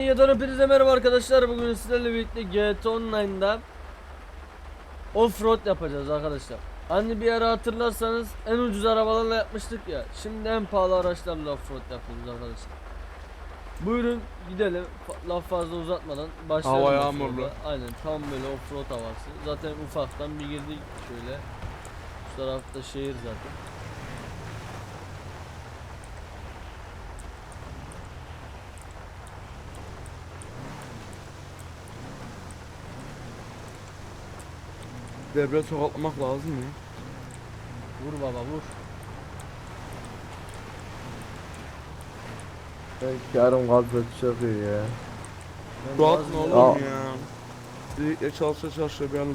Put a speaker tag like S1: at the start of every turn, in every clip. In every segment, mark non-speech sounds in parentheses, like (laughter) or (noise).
S1: Yadan hepinize merhaba arkadaşlar. Bugün sizlerle birlikte GT Online'da Offroad yapacağız arkadaşlar. Hani bir ara hatırlarsanız en ucuz arabalarla yapmıştık ya. Şimdi en pahalı araçlarla offroad yapıyoruz arkadaşlar. Buyurun gidelim. Laf fazla uzatmadan başlayalım.
S2: Hava yağmurlu.
S1: Aynen tam böyle offroad havası. Zaten ufaktan bir girdik şöyle. Şu tarafta şehir zaten.
S2: Debre tokatlamak lazım ya.
S1: Vur baba vur.
S3: Ben yarım gazla çıkıyor ya.
S2: Rahat ne oğlum ya. Birlikte çalışa çalışa bir an.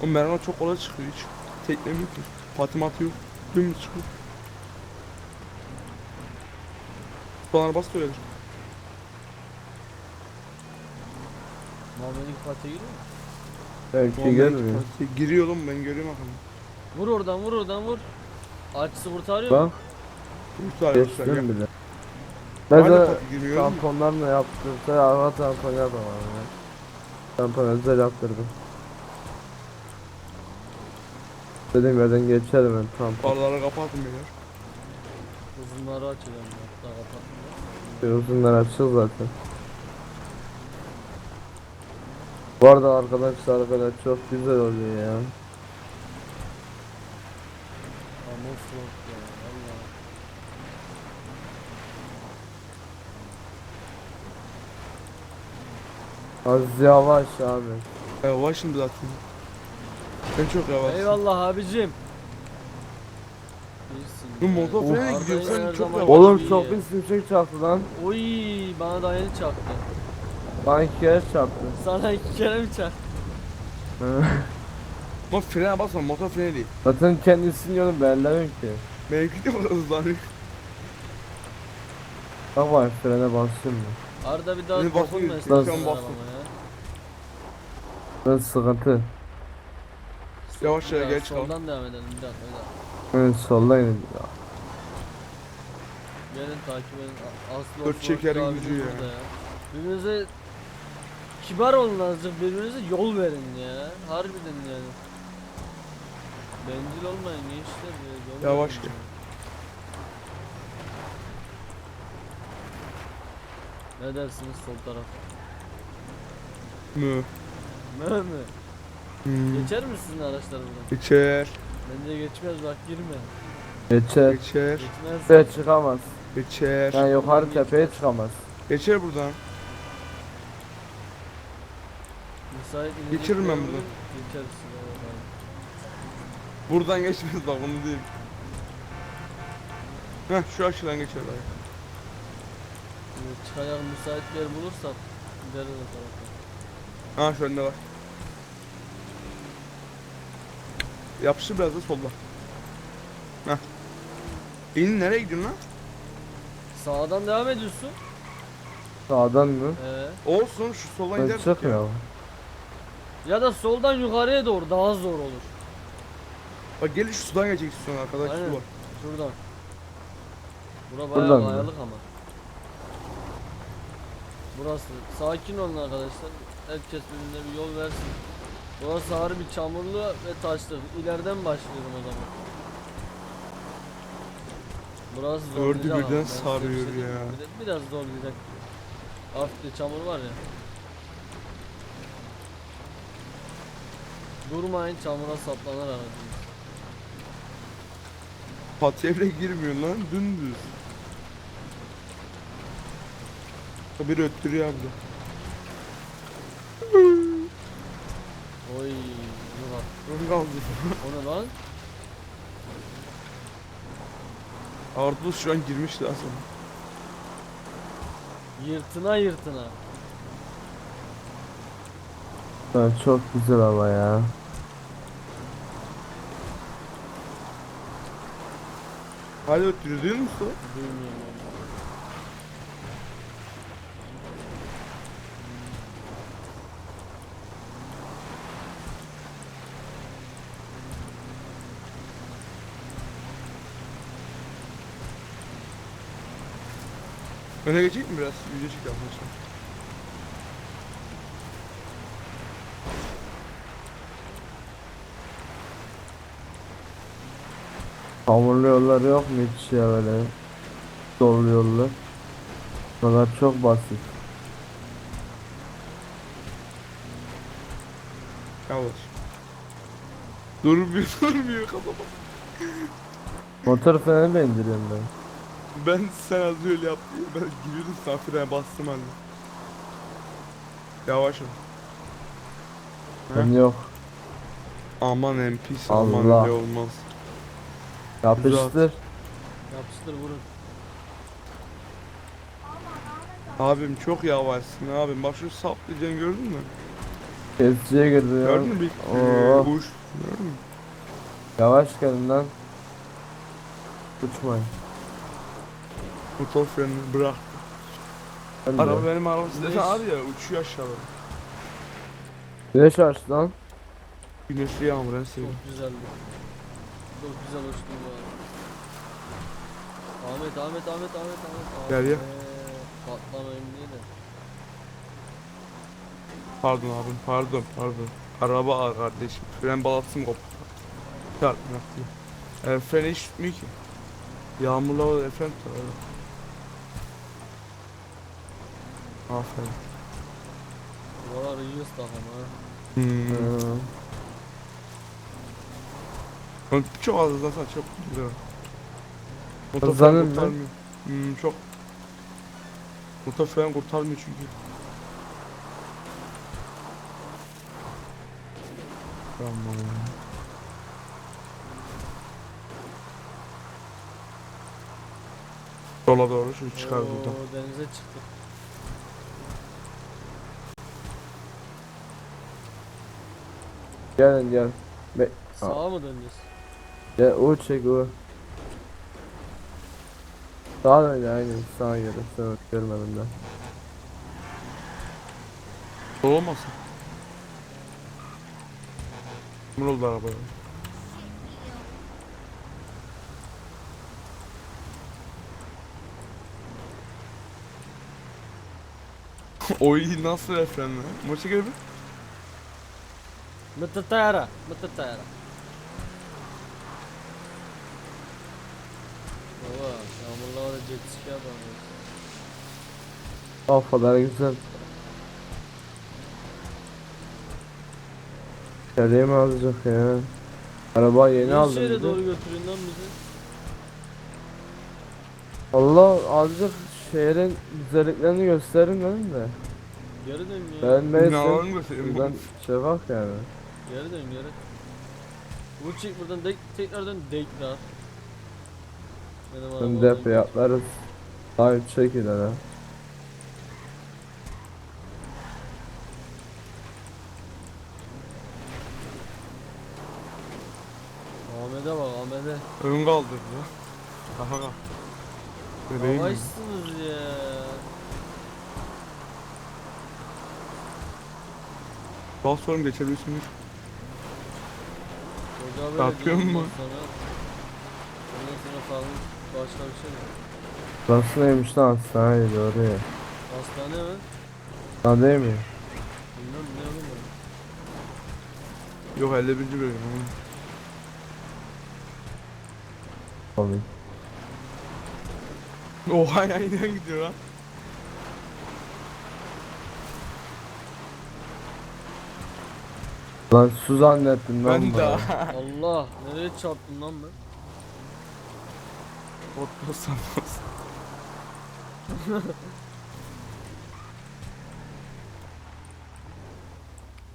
S2: Oğlum ben ona çok kolay çıkıyor hiç. Teklem yok ki. Patim atıyor. Dümdüz çıkıyor. Bana bas koyalım.
S1: Muhammed'in patiği giriyor mu?
S3: Belki gelmiyor.
S2: Giriyor oğlum ben görüyorum bakalım.
S1: Vur oradan vur oradan vur. Açısı kurtarıyor mu?
S3: Bak
S2: Kurtar yoksa gel.
S3: geçtim bile.
S2: Hala
S3: Ben de
S2: pati girmiyor oğlum.
S3: tamponlarla yaptırsa araba tampon yapamam ya. Tampon özel yaptırdım. Dediğim yerden geçerim ben tampon.
S2: Farları kapatın beyler.
S1: Uzunları açıyorum ben. Daha kapatmıyor.
S3: Bir Uzunlar açık zaten. Bu arada arkadaşlar böyle çok güzel oluyor ya.
S1: Ama ya valla.
S3: Az yavaş abi.
S2: Yavaş şimdi zaten. Ben çok yavaş.
S1: Eyvallah abicim.
S2: Bu motor
S3: Of.
S2: frene gidiyor
S1: Arda'yı
S2: sen
S1: her
S2: çok
S1: zaman-
S2: yavaş.
S3: Oğlum bir simsek çarptı lan.
S1: Oy bana da yeni çarptı.
S3: Bana iki kere çarptı.
S1: Sana iki kere mi çarptı?
S2: Ama (laughs) frene basma motor freni değil.
S3: zaten kendisini yolu belirlemiyor ki.
S2: Benimki de hızlanıyor.
S3: Bak var frene basayım mı?
S1: Arda bir daha
S2: Beni
S1: dokunma
S2: basıyor,
S1: istersen
S3: sen
S1: arabama
S2: bastın.
S1: ya.
S3: Ben sıkıntı.
S2: Yavaş ya
S1: Biraz
S2: geç kal.
S1: Soldan devam edelim bir dakika bir dakika.
S3: İnelim ya.
S1: Gelin takip edin. A- Aslı
S2: Dört
S1: offroad
S2: çekerin
S1: abimiz
S2: gücü ya.
S1: burada Birbirinize kibar olun azıcık birbirinize yol verin ya. Harbiden yani. Bencil olmayın gençler ya. Yol
S2: Yavaş
S1: verin
S2: gel.
S1: Ne dersiniz sol taraf?
S2: Mü.
S1: Mö mü?
S2: Hmm.
S1: Geçer mi sizin araçlar buradan?
S2: Geçer.
S1: Bence geçmez bak girme.
S3: Geçer.
S2: Geçer.
S1: Geçmez.
S3: Tepeye çıkamaz.
S2: Geçer.
S3: Yani yukarı tepeye çıkamaz.
S2: Geçer buradan.
S1: Müsait
S2: Geçiririm ben
S1: inecek
S2: buradan.
S1: bir Geçersin. evet.
S2: Buradan geçmez bak onu değil. Heh şu açıdan geçer dayı.
S1: Şimdi Çıkacak müsait bir yer bulursak gideriz o tarafa.
S2: Ha şu önde var. Yapıştır biraz da solda. Heh. İnin nereye gidiyorsun lan?
S1: Sağdan devam ediyorsun.
S3: Sağdan mı?
S1: Ee,
S2: Olsun şu soldan
S3: Ben
S2: gider.
S3: çıkmıyor.
S1: ya da soldan yukarıya doğru daha zor olur.
S2: Bak gelin şu sudan geçecek istiyorsun arkadaş
S1: Aynen.
S2: su var.
S1: Şuradan. Bura
S3: Buradan
S1: bayağı
S3: mı?
S1: kayalık ama. Burası. Sakin olun arkadaşlar. Herkes birbirine bir yol versin. Burası harbi çamurlu ve taşlı. İleriden başlıyorum o zaman. Burası
S2: Gördü
S1: zorlayacak ama
S2: birden
S1: ben size bir şey
S2: sarıyor
S1: diyeyim
S2: ya.
S1: Bir Biraz zorlayacak. Hafif de çamur var ya. Durmayın çamura saplanır aracınız.
S2: Patiye bile girmiyor lan dümdüz. Bir öttürüyor abi.
S1: Oy, ne bak.
S2: Ön kaldı.
S1: O ne lan?
S2: Ardus şu an girmiş sana.
S1: Yırtına yırtına.
S3: Ben çok güzel ama ya.
S2: Hadi öttürüyor duyuyor musun?
S1: Duymuyorum.
S2: Öne geçecek mi biraz? Video çek arkadaşlar.
S3: Hamurlu yollar yok mu hiç ya böyle? Dolu yollar. Bunlar çok basit.
S2: Yavaş. Durmuyor, (laughs) durmuyor kafama.
S3: Motor freni ben indiriyorum ben.
S2: Ben sen az öyle yaptın. Ben giriyordum sana frene bastım halde. Yavaş ol.
S3: Ben yok.
S2: Aman NPC aman
S3: Allah.
S2: öyle olmaz.
S3: Yapıştır.
S1: Yapıştır vurun.
S2: Abim çok yavaşsın abim. Bak şu saplayacaksın gördün mü?
S3: Kesiciye girdi ya.
S2: Gördün mü? Bir
S3: Oo.
S2: bu uç. Gördün mü?
S3: Yavaş gelin lan. Uçmayın.
S2: Motor frenini bırak.
S3: Ben de.
S2: Araba benim arabam
S1: Güneş-
S2: zaten abi ya uçuyor aşağıya.
S3: Güneş aç lan.
S2: Güneşli yağmur en sevdiğim.
S1: Çok güzeldi. Çok güzel uçtun bu arada. Ahmet, Ahmet, Ahmet, Ahmet, Ahmet.
S2: Gel ya.
S1: Patlamayayım diye de.
S2: Pardon abim pardon pardon. Araba ağır kardeşim. Fren balansım koptu. Çarpma. E, fren hiç tutmuyor ki. Yağmurla o fren tutar. öyle. Aferin.
S1: Buralar iyi ıslak ama.
S2: Hmm. Oğlum Çok az hızlansa çok güzel. Motor
S3: mı?
S2: kurtarmıyor. Hmm, çok. Motor fren kurtarmıyor çünkü. Tamam. Sola doğru şunu çıkar
S1: Oo,
S2: buradan.
S1: denize çıktık.
S3: Gelin gel.
S1: Sağa mı döneceğiz?
S3: Gel U çek U. Sağa dön ya aynen sağa gel. Sen görmedim ben.
S2: Sol olmasın. Kimin oldu araba ya? (laughs) Oy nasıl lan? Maça gel bir.
S1: Mıtıtayara, mıtıtayara. Baba, yağmurla var ya jet ski yapamıyoruz.
S3: O kadar güzel. İçeriye mi alacak ya? Araba yeni aldım.
S1: şehre
S3: bir de.
S1: doğru götürüyorsun lan bizi?
S3: Allah azıcık şehrin güzelliklerini gösterin dedim de.
S1: Geri dön ya.
S3: Ben neyse.
S2: Binalarını göstereyim.
S3: Buradan şey bak yani.
S1: Geri dön geri. Bu çık buradan de tekrar dön tekrar. Benim
S3: Şimdi
S1: araba
S3: depo yaplarız. Sahip çekil hele.
S1: Ahmet'e bak Ahmet'e.
S2: Ön kaldırdı ya. Kafa kalk. Bebeğim.
S1: Yavaşsınız ya.
S2: Bas sorun geçebilirsiniz.
S1: Böyle
S2: Kalkıyor mu?
S1: ondan Sonra, ondan sonra falan başka bir şey mi?
S3: Burası neymiş lan hastaneydi oraya.
S1: Hastane mi?
S3: Lan değil mi?
S1: Bilmem ne bilmiyorum.
S2: Yok 51. bölüm. hı.
S3: Oğlum.
S2: Oha yayından gidiyor lan.
S3: Lan su zannettim lan
S2: Ben
S3: bunu.
S2: de. (laughs)
S1: Allah nereye çarptın lan ben?
S2: Podcast sanmaz. (laughs)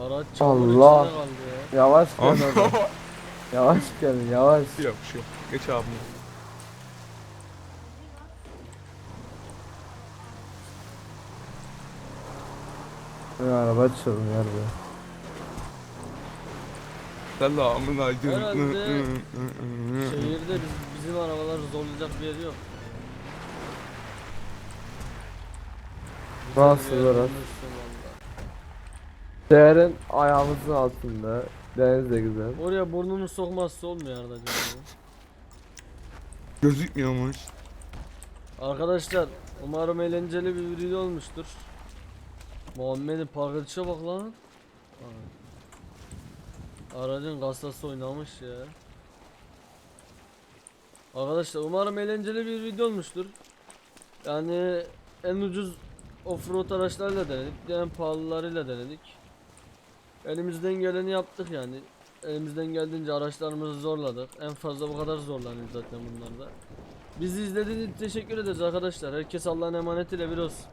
S1: Araç çamur
S3: Allah.
S1: içinde kaldı ya.
S3: Yavaş gel orada. (laughs) Yavaş gel yavaş.
S2: Yok bir şey yok. Geç abim.
S3: Bir araba çalın nerede?
S2: Amına gidiyorsun.
S1: Herhalde Şehirde biz, bizim arabalar zorlayacak bir yer yok. Bulmuşsun valla.
S3: Şehrin ayağımızın altında. Deniz de güzel.
S1: Oraya burnunu sokmazsa olmuyor arada canım.
S2: Gözükmüyor mu hiç?
S1: Arkadaşlar umarım eğlenceli bir video olmuştur. Muhammed'in parkırışa bak lan. Aa. Aracın kasası oynamış ya. Arkadaşlar umarım eğlenceli bir video olmuştur. Yani en ucuz offroad araçlarla denedik, en pahalılarıyla denedik. Elimizden geleni yaptık yani. Elimizden geldiğince araçlarımızı zorladık. En fazla bu kadar zorlanıyoruz zaten bunlarda. Bizi izlediğiniz için teşekkür ederiz arkadaşlar. Herkes Allah'ın emanetiyle bir olsun.